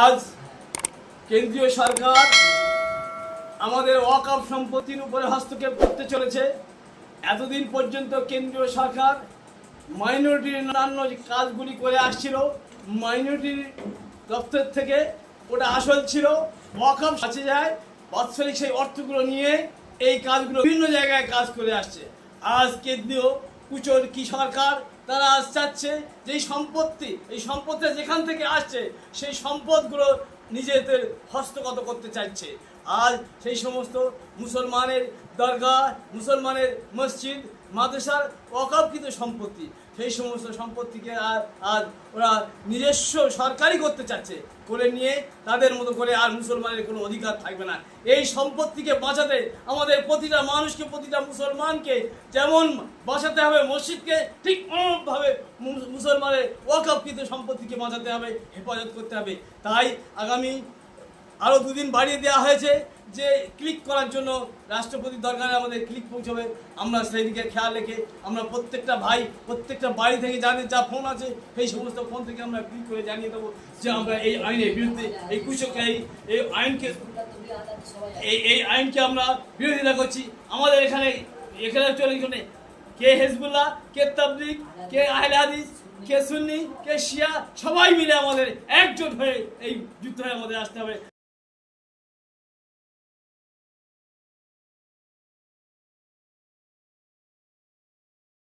আজ কেন্দ্রীয় সরকার আমাদের ওয়াকআপ সম্পত্তির উপরে হস্তক্ষেপ করতে চলেছে। এতদিন পর্যন্ত কেন্দ্রীয় সরকার মাইনরিটির অন্যান্য কাজগুলি করে আসছিল মাইনরিটির দপ্তর থেকে ওটা আসল ছিল। ওয়াকআপ সাথে যায়, বাৎসরিক সেই অর্থগুলো নিয়ে এই কাজগুলো বিভিন্ন জায়গায় কাজ করে আসছে। আজ কেন্দ্রীয় কুচর কি সরকার তারা আজ চাচ্ছে যে সম্পত্তি, এই সম্পত্তি যেখান থেকে আসছে, সেই সম্পদগুলো নিজেদের হস্তগত করতে চাইছে। আর সেই সমস্ত মুসলমানের দরগা মুসলমানের মসজিদ মাদ্রাসার অকাপকৃত সম্পত্তি। সেই সমস্ত সম্পত্তিকে আর আর ওরা নিজস্ব সরকারি করতে চাচ্ছে। করে নিয়ে তাদের মতো করে আর মুসলমানের কোনো অধিকার থাকবে না। এই সম্পত্তিকে বাঁচাতে আমাদের প্রতিটা মানুষকে, প্রতিটা মুসলমানকে যেমন বাঁচাতে হবে মসজিদকে, ঠিক অনুরূপভাবে মুসলমানের ওয়াকাপকৃত সম্পত্তিকে বাঁচাতে হবে, হেফাজত করতে হবে। তাই আগামী আরও দুদিন বাড়িয়ে দেওয়া হয়েছে যে ক্লিক করার জন্য রাষ্ট্রপতির দরকারে আমাদের ক্লিক পৌঁছবে। আমরা সেই দিকে খেয়াল রেখে আমরা প্রত্যেকটা ভাই, প্রত্যেকটা বাড়ি থেকে যাদের যা ফোন আছে, সেই সমস্ত ফোন থেকে আমরা ক্লিক করে জানিয়ে দেবো যে আমরা এই আইনের বিরুদ্ধে এই কুচকে এই আইনকে, এই এই আইনকে আমরা বিরোধিতা করছি। আমাদের এখানে এখানে চলে এখানে। কে হেজবুল্লাহ, কে তাবলিগ, কে আহলে হাদিস, কে সুন্নি, কে শিয়া, সবাই মিলে আমাদের একজোট হয়ে এই যুদ্ধে আমাদের আসতে হবে।